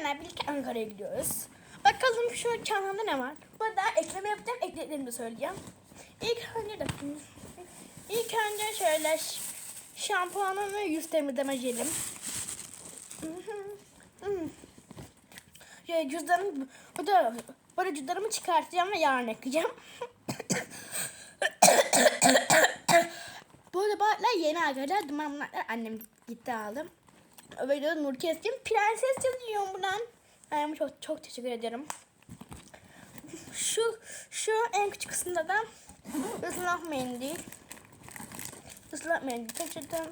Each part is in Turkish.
kuzenler birlikte Ankara'ya gidiyoruz. Bakalım şu çantamda ne var. Burada ekleme yapacağım. Eklediklerimi de söyleyeceğim. İlk önce de İlk önce şöyle şampuanım ve yüz temizleme jelim. Ya cüzdanım bu da böyle cüzdanımı çıkartacağım ve yarın ekleyeceğim. Bu arada yeni arkadaşlar dumanlar annem gitti aldım. Böyle Nur Keskin prenses yazıyor buradan. Yani çok çok teşekkür ederim. Şu şu en küçük kısımda da ıslak mendil. Islak mendil taşıdım.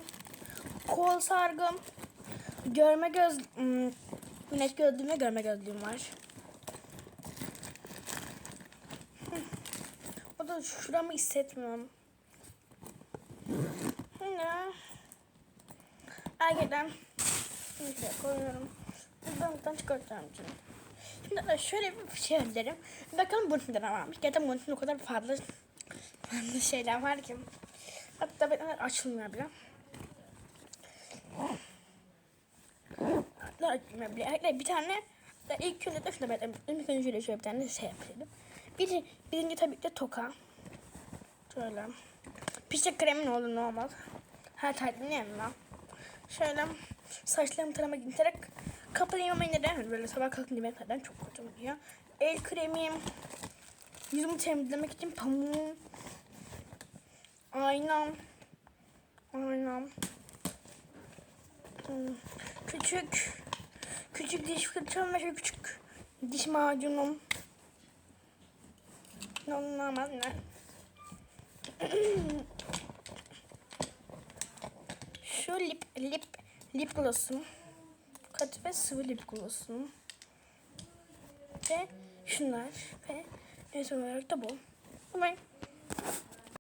Kol sargım. Görme göz hmm, güneş gözlüğüm ve görme gözlüğüm var. O da şuramı hissetmiyorum. Ne? Gerçekten. Şöyle koyuyorum. Ben buradan çıkartacağım şimdi. Şimdi de şöyle bir şey derim. Bakalım bunun ne varmış. Gerçekten bunun o kadar fazla fazla şeyler var ki. Hatta ben açılmıyor bile. Hatta açılmıyor bile. Hatta bir tane da ilk önce de şuna ben ilk önce şöyle şöyle bir tane şey yapayım. Bir, birinci tabii ki de toka. Şöyle. Pişe kremin olur normal. Her tatlının yanına. Şöyle saçlarımı taramak giderek kapatayım ama neden böyle sabah kalkınca yemek neden çok kötü oluyor. El kremim. Yüzümü temizlemek için pamuğum. Aynam. Aynam. Hmm, Küçük. Küçük diş fırçam ve küçük diş macunum. Normal ne? Şu lip lip lip gloss'um. Katı ve sıvı lip gloss'um. Ve şunlar ve son olarak da bu. Bye.